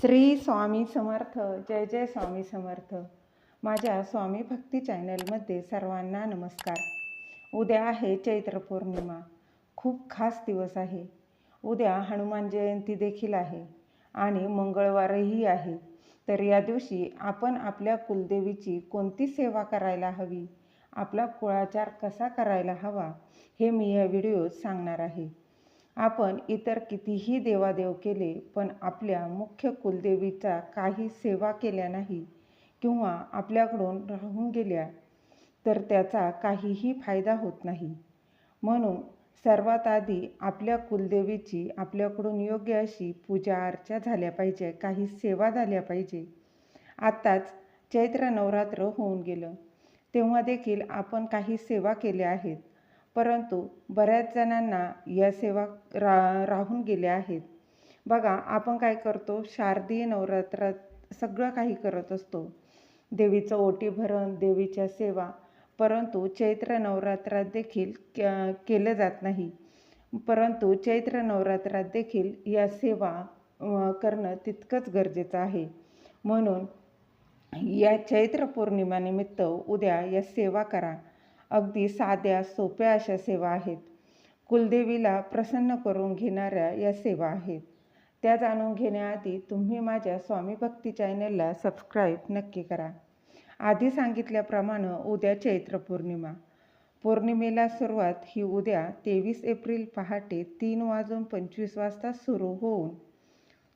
श्री स्वामी समर्थ जय जय स्वामी समर्थ. माझ्या स्वामी भक्ती चॅनलमध्ये सर्वांना नमस्कार. उद्या आहे चैत्र पौर्णिमा. खूप खास दिवस आहे. उद्या हनुमान जयंती देखील आहे आणि मंगळवारही आहे. तर या दिवशी आपण आपल्या कुलदेवीची कोणती सेवा करायला हवी? आपला कुळाचार कसा करायला हवा? हे मी या व्हिडिओत सांगणार आहे. आपण इतर कितीही देवादेव केले पण आपल्या मुख्य कुलदेवीचा काही सेवा केल्या नाही किंवा आपल्याकडून राहून गेल्या तर त्याचा काहीही फायदा होत नाही. म्हणून सर्वात आधी आपल्या कुलदेवीची आपल्याकडून योग्य अशी पूजा अर्चा झाल्या पाहिजे काही सेवा झाल्या पाहिजे. आत्ताच चैत्र नवरात्र होऊन गेलं. तेव्हा देखील आपण काही सेवा केल्या आहेत. परंतु बऱ्याच जणांना या सेवा रा राहून गेल्या आहेत. बघा आपण काय करतो? शारदीय नवरात्रात सगळं काही करत असतो. देवीचं ओटी भरण देवीच्या सेवा. परंतु चैत्र नवरात्रात देखील केलं जात नाही. परंतु चैत्र नवरात्रात देखील या सेवा करणं तितकंच गरजेचं आहे. म्हणून या चैत्र पौर्णिमानिमित्त उद्या या सेवा करा. अगदी साध्या सोप्या अशा सेवा आहेत. कुलदेवीला प्रसन्न करून घेणाऱ्या या सेवा आहेत. त्या जाणून घेण्याआधी तुम्ही माझ्या स्वामी भक्ती चॅनलला सबस्क्राईब नक्की करा. आधी सांगितल्याप्रमाणे उद्या चैत्र पौर्णिमा. पौर्णिमेला सुरुवात ही उद्या तेवीस एप्रिल पहाटे तीन वाजून पंचवीस वाजता सुरू होऊन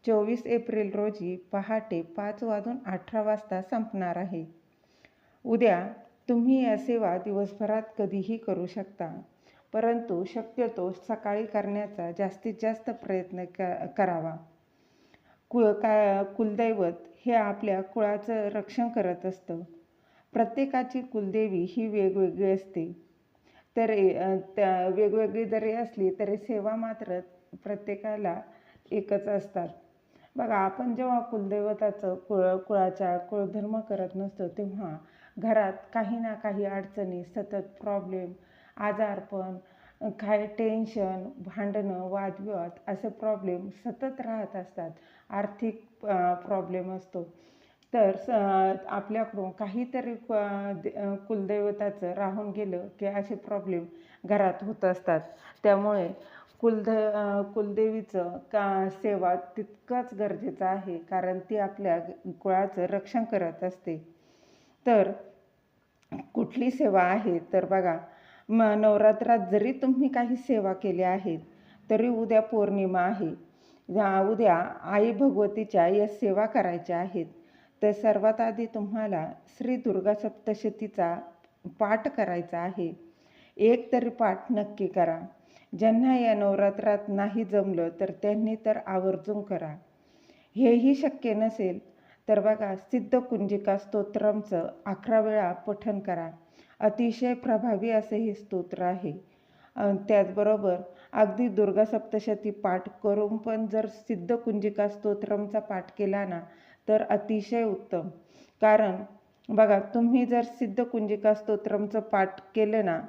चोवीस एप्रिल रोजी पहाटे पाच वाजून अठरा वाजता संपणार आहे. उद्या तुम्ही या सेवा दिवसभरात कधीही करू शकता. परंतु शक्यतो सकाळी करण्याचा जास्तीत जास्त प्रयत्न क करावा. कुळ का कुलदैवत हे आपल्या कुळाचं रक्षण करत असतं. प्रत्येकाची कुलदेवी ही वेगवेगळी असते. तर त्या वेगवेगळी जरी असली तरी सेवा मात्र प्रत्येकाला एकच असतात. बघा आपण जेव्हा कुलदैवताचं कुळ कुळाच्या कुळधर्म करत नसतो तेव्हा घरात काही ना काही अडचणी सतत प्रॉब्लेम आजारपण काय टेन्शन भांडणं वादविवाद असे प्रॉब्लेम सतत राहत असतात. आर्थिक प्रॉब्लेम असतो. तर आपल्याकडून काहीतरी कुलदैवताचं राहून गेलं की असे प्रॉब्लेम घरात होत असतात. त्यामुळे कुलद कुलदेवीचं का सेवा तितकंच गरजेचं आहे. कारण ती आपल्या कुळाचं रक्षण करत असते. तर कुठली सेवा आहे? तर बघा म नवरात्रात जरी तुम्ही काही सेवा केल्या आहेत तरी उद्या पौर्णिमा आहे. उद्या आई भगवतीच्या या सेवा करायच्या आहेत. तर सर्वात आधी तुम्हाला श्री दुर्गा सप्तशतीचा पाठ करायचा आहे. एक तरी पाठ नक्की करा. ज्यांना या नवरात्रात नाही जमलं तर त्यांनी तर आवर्जून करा. हेही शक्य नसेल तर बघा सिद्ध कुंजिका स्तोत्रमचं अकरा वेळा पठन करा. अतिशय प्रभावी असे हे स्तोत्र आहे. त्याचबरोबर अगदी दुर्गा सप्तशती पाठ करून पण जर सिद्ध कुंजिका स्तोत्रमचा पाठ केला ना तर अतिशय उत्तम. कारण बघा तुम्ही जर सिद्ध कुंजिका स्तोत्रमचं पाठ केलं ना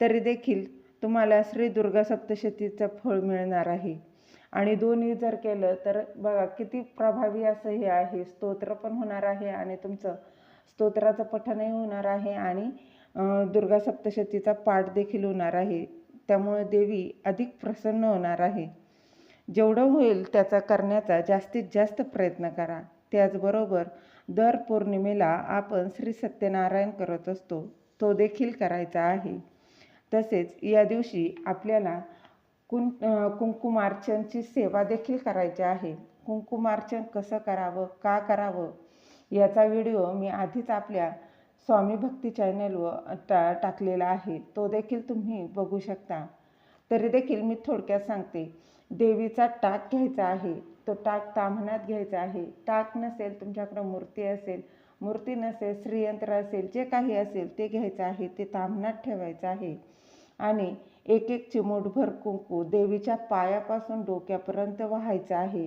तरी देखील तुम्हाला श्री दुर्गा सप्तशतीचं फळ मिळणार आहे. आणि दोन्ही जर केलं तर बघा किती प्रभावी असं हे आहे. स्तोत्र पण होणार आहे आणि तुमचं स्तोत्राचं पठनही होणार आहे आणि दुर्गा सप्तशतीचा पाठ देखील होणार आहे. त्यामुळे देवी अधिक प्रसन्न होणार आहे. जेवढं होईल त्याचा करण्याचा जास्तीत जास्त प्रयत्न करा. त्याचबरोबर दर पौर्णिमेला आपण श्री सत्यनारायण करत असतो. तो देखील करायचा आहे. तसेच या दिवशी आपल्याला कुं कुंकुमार्चनची सेवा देखील करायची आहे. कुंकुमार्चन कसं करावं का करावं याचा व्हिडिओ मी आधीच आपल्या स्वामी भक्ती चॅनलवर टा टाकलेला आहे. तो देखील तुम्ही बघू शकता. तरी देखील मी थोडक्यात सांगते. देवीचा टाक घ्यायचा आहे. तो टाक ताम्हणात घ्यायचा आहे. टाक नसेल तुमच्याकडं मूर्ती असेल मूर्ती नसेल श्रीयंत्र असेल जे काही असेल ते घ्यायचं आहे ते ताम्हणात ठेवायचं आहे. आणि एक एक चिमूटभर कुंकू देवीच्या पायापासून डोक्यापर्यंत व्हायचं आहे.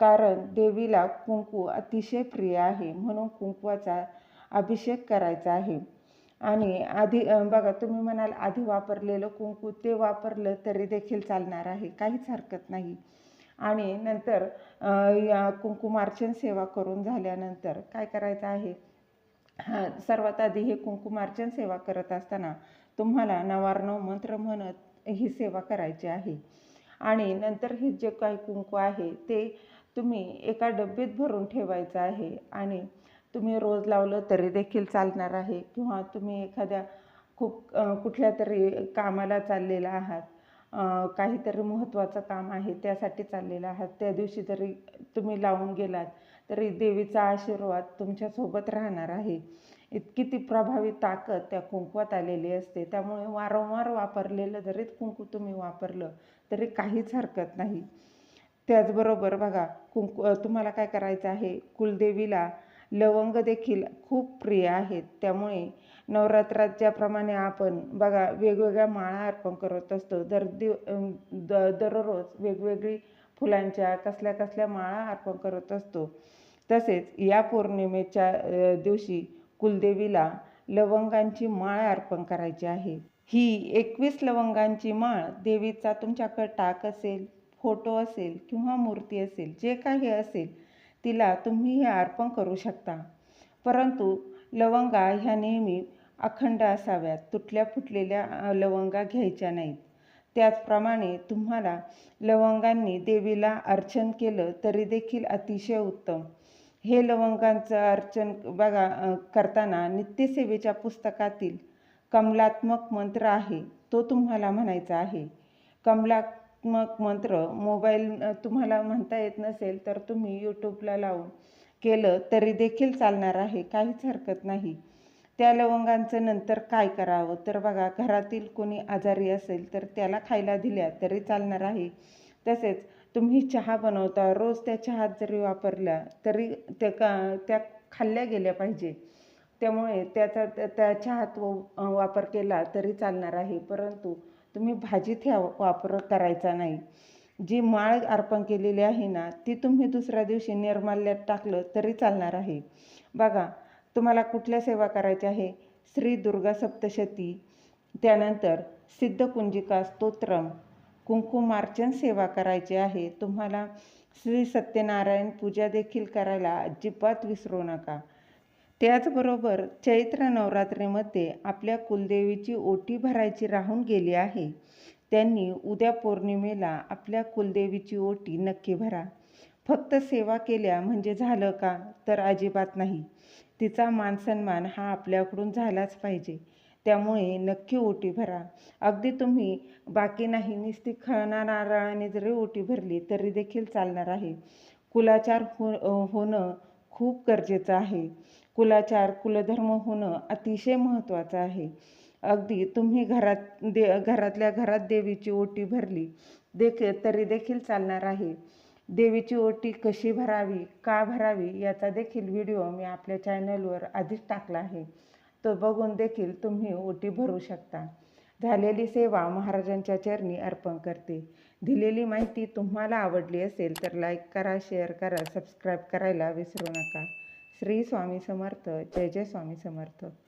कारण देवीला कुंकू अतिशय प्रिय आहे म्हणून कुंकवाचा अभिषेक करायचा आहे. आणि आधी बघा तुम्ही म्हणाल आधी वापरलेलं कुंकू ते वापरलं तरी देखील चालणार आहे काहीच हरकत नाही. आणि नंतर या या कुंकुमार्चन सेवा करून झाल्यानंतर काय करायचं आहे? हां सर्वात आधी हे कुंकुमार्चन सेवा करत असताना तुम्हाला नवारणव मंत्र म्हणत ही सेवा करायची आहे. आणि नंतर हे जे काही कुंकू आहे ते तुम्ही एका डब्बीत भरून ठेवायचं आहे. आणि तुम्ही रोज लावलं तरी देखील चालणार आहे. किंवा तुम्ही एखाद्या खूप कुठल्या तरी कामाला चाललेला आहात काहीतरी महत्त्वाचं काम आहे त्यासाठी चाललेलं आहात त्या दिवशी जरी तुम्ही लावून गेलात तरी देवीचा आशीर्वाद तुमच्यासोबत राहणार आहे. इतकी ती प्रभावी ताकद त्या कुंकवात आलेली असते. त्यामुळे वारंवार वापरलेलं जरी कुंकू तुम्ही वापरलं तरी काहीच हरकत नाही. त्याचबरोबर बघा कुंकू तुम्हाला काय करायचं आहे? कुलदेवीला लवंग देखील खूप प्रिय आहेत. त्यामुळे नवरात्रात ज्याप्रमाणे आपण बघा वेगवेगळ्या माळा अर्पण करत असतो. दर दिव द दररोज वेगवेगळी फुलांच्या कसल्या कसल्या माळा अर्पण करत असतो. तसेच या पौर्णिमेच्या दिवशी कुलदेवीला लवंगांची माळ अर्पण करायची आहे. ही एकवीस लवंगांची माळ देवीचा तुमच्याकडे टाक असेल फोटो असेल किंवा मूर्ती असेल जे काही असेल तिला तुम्ही हे अर्पण करू शकता. परंतु लवंगा ह्या नेहमी अखंड असाव्यात. तुटल्या फुटलेल्या लवंगा घ्यायच्या नाहीत. त्याचप्रमाणे तुम्हाला लवंगांनी देवीला अर्चन केलं तरी देखील अतिशय उत्तम. हे लवंगांचं अर्चन बघा करताना नित्यसेवेच्या पुस्तकातील कमलात्मक मंत्र आहे तो तुम्हाला म्हणायचा आहे. कमलात्मक मंत्र मोबाईल तुम्हाला म्हणता येत नसेल तर तुम्ही यूट्यूबला लावून केलं तरी देखील चालणार आहे काहीच हरकत नाही. त्या लवंगांचं नंतर काय करावं? तर बघा घरातील कोणी आजारी असेल तर त्याला खायला दिल्या तरी चालणार आहे. तसेच तुम्ही चहा बनवता रोज त्या चहात जरी वापरल्या तरी त्या का त्या खाल्ल्या गेल्या पाहिजे. त्यामुळे त्याचा त्या- त्या चहात व- वापर केला तरी चालणार आहे. परंतु तुम्ही भाजीत ह्या वापर करायचा नाही. जी माळ अर्पण केलेली आहे ना ती तुम्ही दुसऱ्या दिवशी निर्माल्यात टाकलं तरी चालणार आहे. बघा तुम्हाला कुठल्या सेवा करायच्या आहे? श्री दुर्गा सप्तशती. त्यानंतर सिद्धकुंजिका स्तोत्रम. कुंकुमार्चन सेवा करायची आहे. तुम्हाला श्री सत्यनारायण पूजा देखील करायला अजिबात विसरू नका. त्याचबरोबर चैत्र नवरात्रीमध्ये आपल्या कुलदेवीची ओटी भरायची राहून गेली आहे. त्यांनी उद्या पौर्णिमेला आपल्या कुलदेवीची ओटी नक्की भरा. फक्त सेवा केल्या म्हणजे झालं का? तर अजिबात नाही. तिचा मानसन्मान हा आपल्याकडून झालाच पाहिजे. त्यामुळे नक्की ओटी भरा. अगदी तुम्ही बाकी नाही नुसती खणा नारळाने जरी ओटी भरली तरी देखील चालणार आहे. कुलाचार हो होणं खूप गरजेचं आहे. कुलाचार कुलधर्म होणं अतिशय महत्त्वाचं आहे. अगदी तुम्ही घरात दे घरातल्या घरात देवीची ओटी भरली देख तरी देखील चालणार आहे. देवीची ओटी कशी भरावी का भरावी याचा देखील व्हिडिओ मी आपल्या चॅनलवर आधीच टाकला आहे. तो बघून देखील तुम्ही ओटी भरू शकता. झालेली सेवा महाराजांच्या चरणी अर्पण करते. दिलेली माहिती तुम्हाला आवडली असेल तर लाईक करा शेअर करा सबस्क्राईब करायला विसरू नका. श्री स्वामी समर्थ. जय जय स्वामी समर्थ.